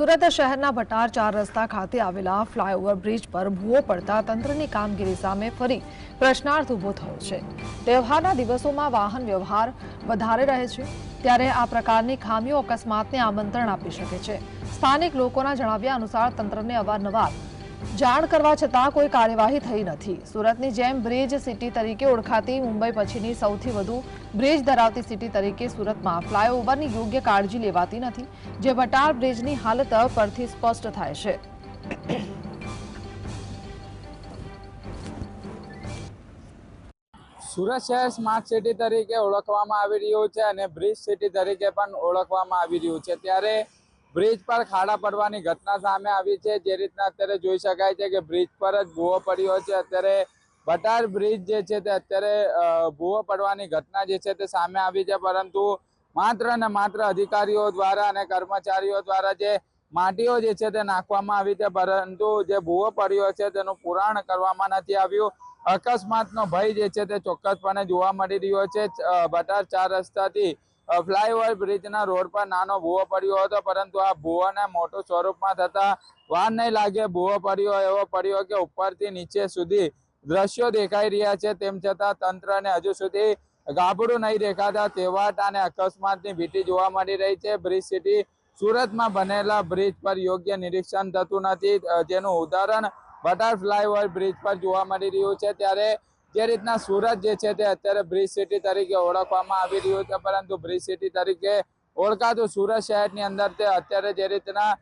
સુરત શહેરના ભટાર ચાર રસ્તા ખાતે આવેલા ફ્લાયઓવર બ્રિજ પર ભૂવો પડતા તંત્રની કામગીરી સામે ફરી પ્રશ્નાર્થ ઊભો થયો છે. તહેવારના દિવસોમાં વાહન વ્યવહાર વધારે રહે છે, ત્યારે આ પ્રકારની ખામીઓ અકસ્માતને આમંત્રણ આપી શકે છે. સ્થાનિક લોકોના જણાવ્યા અનુસાર તંત્રને અવારનવાર જાણ કરવા છતાં કોઈ કાર્યવાહી થઈ નથી. સુરતની જેમ બ્રિજ સિટી તરીકે ઓળખાતી મુંબઈ પછીની સૌથી વધુ બ્રિજ ધરાવતી સિટી તરીકે સુરતમાં ફ્લાયઓવરની યોગ્ય કાળજી લેવાતી નથી, જે ભટાર બ્રિજની હાલત પરથી સ્પષ્ટ થાય છે. સુરત શહેર સ્માર્ટ સિટી તરીકે ઓળખવામાં આવી રહ્યું છે અને બ્રિજ સિટી તરીકે પણ ઓળખવામાં આવી રહ્યું છે. ત્યારે બ્રિજ પર ખાડા પડવાની ઘટના સામે આવી છે. જે રીતના અત્યારે જોઈ શકાય છે કે બ્રિજ પર જ ભૂવો પડ્યો છે. અત્યારે ભટાર બ્રિજ જે છે તે અત્યારે ભૂવો પડવાની ઘટના જે છે તે સામે આવી છે. પરંતુ માત્ર ને માત્ર અધિકારીઓ દ્વારા અને કર્મચારીઓ દ્વારા જે માટીઓ જે છે તે નાખવામાં આવી છે. પરંતુ જે ભૂવો પડ્યો છે તેનું પુરાણ કરવામાં નથી આવ્યું. અકસ્માતનો ભય જે છે તે ચોક્કસપણે જોવા મળી રહ્યો છે. બટાર ચાર રસ્તાથી ફ્લાયઓવર બ્રિજના રોડ પર નાનો ભૂવો પડ્યો હતો, પરંતુ આ ભૂવાને મોટું સ્વરૂપમાં થતા વાર નહીં લાગે. ભૂવો પડ્યો એવો પડ્યો કે ઉપરથી નીચે સુધી દ્રશ્યો દેખાઈ રહ્યા છે. તેમ છતાં તંત્રને હજુ સુધી ગાબડું નહીં દેખાતા તેવાટ અને અકસ્માતની ભીતિ જોવા મળી રહી છે. બ્રિજ સિટી સુરતમાં બનેલા બ્રિજ પર યોગ્ય નિરીક્ષણ થતું નથી. જેનું ઉદાહરણ બટર ફ્લાયઓવર બ્રિજ પર જોવા મળી રહ્યું છે. ત્યારે જે રીતના સુરત જે છે તે અત્યારે બ્રિજ સિટી તરીકે ઓળખવામાં આવી રહ્યું છે, પરંતુ બ્રિજ સિટી તરીકે ઓળખાતું સુરત શહેરની અંદર તે અત્યારે જે રીતના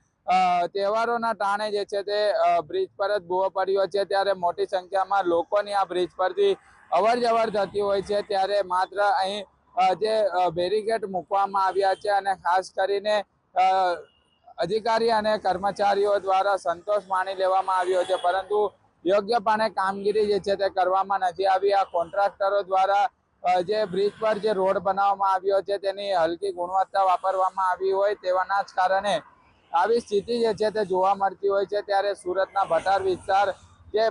તહેવારોના ટાણે જે છે તે બ્રિજ પર જ ભૂવો પડ્યો છે. ત્યારે મોટી સંખ્યામાં લોકોની આ બ્રિજ પરથી અવર જવર થતી હોય છે. ત્યારે માત્ર અહીં જે બેરીકેડ મૂકવામાં આવ્યા છે અને ખાસ કરીને અધિકારી અને કર્મચારીઓ દ્વારા સંતોષ માણી લેવામાં આવ્યો છે. પરંતુ યોગ્યપણે કામગીરી જે છે તે કરવામાં નથી આવી. આ કોન્ટ્રાક્ટરો દ્વારા જે બ્રિજ પર જે રોડ બનાવવામાં આવ્યો છે તેની હલકી ગુણવત્તા વાપરવામાં આવી હોય તેવાના જ કારણે આવી સ્થિતિ જે છે તે જોવા મળતી હોય છે. ત્યારે સુરતના ભટાર વિસ્તાર જે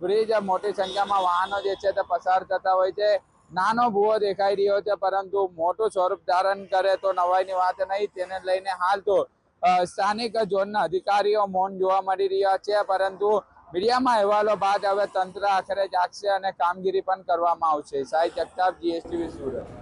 બ્રિજ મોટી સંખ્યામાં વાહનો જે છે તે પસાર થતા હોય છે. નાનો ભૂવો દેખાઈ રહ્યો છે, પરંતુ મોટું સ્વરૂપ ધારણ કરે તો નવાઈની વાત નહીં. તેને લઈને હાલ તો સ્થાનિક ઝોનના અધિકારીઓ મૌન જોવા મળી રહ્યા છે, પરંતુ મીડિયામાં અહેવાલો બાદ હવે તંત્ર આખરે જાગશે અને કામગીરી પણ કરવામાં આવશે. સાઈ જગતાપ, જીએસટીવી સુરત.